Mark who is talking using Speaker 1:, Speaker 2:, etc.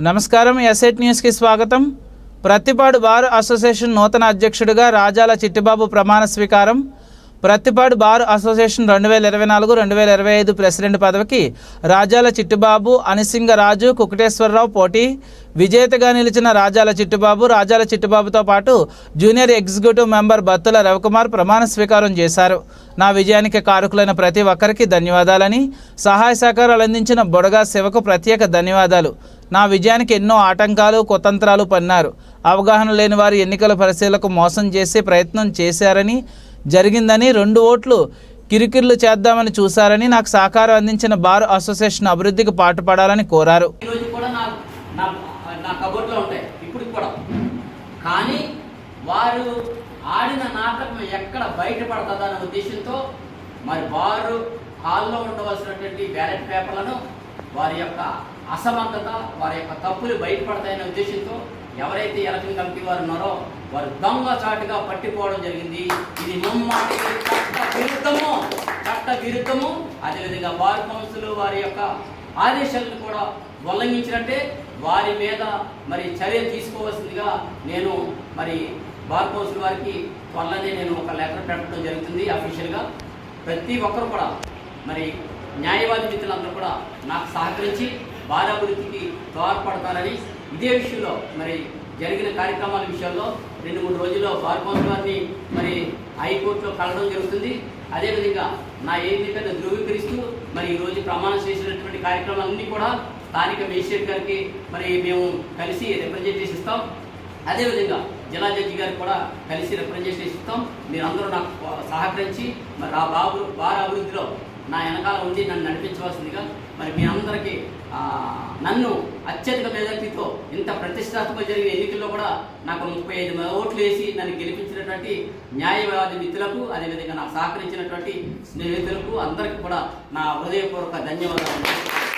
Speaker 1: నమస్కారం. ఎస్ఐట్ న్యూస్కి స్వాగతం. ప్రతిపాడు బార్ అసోసియేషన్ నూతన అధ్యక్షుడిగా రాజాల చిట్టిబాబు ప్రమాణ స్వీకారం. ప్రత్తిపాడు బార్ అసోసియేషన్ రెండు వేల ఇరవై నాలుగు రెండు వేల ఇరవై ఐదు ప్రెసిడెంట్ పదవికి రాజాల చిట్టుబాబు అనిసింగరాజు కుకటేశ్వరరావు పోటీ విజేతగా నిలిచిన రాజాల చిట్టుబాబు రాజాల చిట్టుబాబుతో పాటు junior executive member Battula Ravikumar ప్రమాణ స్వీకారం చేశారు. నా విజయానికి కారకులైన ప్రతి ఒక్కరికి ధన్యవాదాలని సహాయ సహకారాలు అందించిన బొడగా శివకు ప్రత్యేక ధన్యవాదాలు. నా విజయానికి ఎన్నో ఆటంకాలు కుతంత్రాలు పన్నారు. అవగాహన లేని వారు ఎన్నికల పరిశీలకు మోసం చేసే ప్రయత్నం చేశారని జరిగిందని రెండు ఓట్లు కిరికిర్లు చేద్దామని చూశారని నాకు సహకారం అందించిన బార్ అసోసియేషన్ అభివృద్ధికి పాటుపడాలని కోరారు.
Speaker 2: కానీ వారు ఆడిన నాటకం ఎక్కడ బయటపడుతుందనే ఉద్దేశంతో మరి వారు హాల్లో ఉండవలసినటువంటి బ్యాలెట్ పేపర్లను వారి యొక్క అసమర్థత వారి యొక్క తప్పులు బయటపడతాయనే ఉద్దేశంతో ఎవరైతే ఎలక్షన్ కమిటీ వారు ఉన్నారో వారు దొంగ చాటుగా పట్టిపోవడం జరిగింది. ఇది ముమ్మాటికి చట్ట విరుద్ధము చట్ట విరుద్ధము అదేవిధంగా బార్ కౌన్సిల్ వారి యొక్క ఆదేశాలను కూడా ఉల్లంఘించినట్టే వారి మీద మరి చర్య తీసుకోవాల్సిందిగా నేను మరి బార్ కౌన్సిల్ వారికి త్వరలోనే నేను ఒక లెటర్ పెట్టడం జరుగుతుంది అఫీషియల్గా. ప్రతి ఒక్కరు కూడా మరి న్యాయవాది మిత్రులందరూ కూడా నాకు సహకరించి బార్ అభివృద్ధికి తోడ్పడతారని ఇదే విషయంలో మరి జరిగిన కార్యక్రమాల విషయంలో రెండు మూడు రోజుల్లో బార్ గారిని మరి హైకోర్టులో కలవడం జరుగుతుంది. అదేవిధంగా నా ఎన్నికను ధృవీకరిస్తూ మరి ఈ రోజు ప్రమాణం చేసినటువంటి కార్యక్రమాలన్నీ కూడా స్థానిక మేజిస్ట్రేట్ గారికి మరి మేము కలిసి రిప్రజెంటేషన్ ఇస్తాం. అదేవిధంగా జిల్లా జడ్జి గారికి కూడా కలిసి రిప్రజెంటేషన్ ఇస్తాం. మీరందరూ నాకు సహకరించి మరి ఆ బాబు బార్ అభివృద్ధిలో నా వెనకాల ఉండి నన్ను నడిపించవలసిందిగా మరి మీ అందరికీ నన్ను అత్యధిక మెజార్టీతో ఇంత ప్రతిష్టాత్మక జరిగిన ఎన్నికల్లో కూడా నాకు ముప్పై ఐదు ఓట్లు వేసి నన్ను గెలిపించినటువంటి న్యాయవాది మిత్రులకు అదేవిధంగా నాకు సహకరించినటువంటి స్నేహితులకు అందరికీ కూడా నా హృదయపూర్వక ధన్యవాదాలు.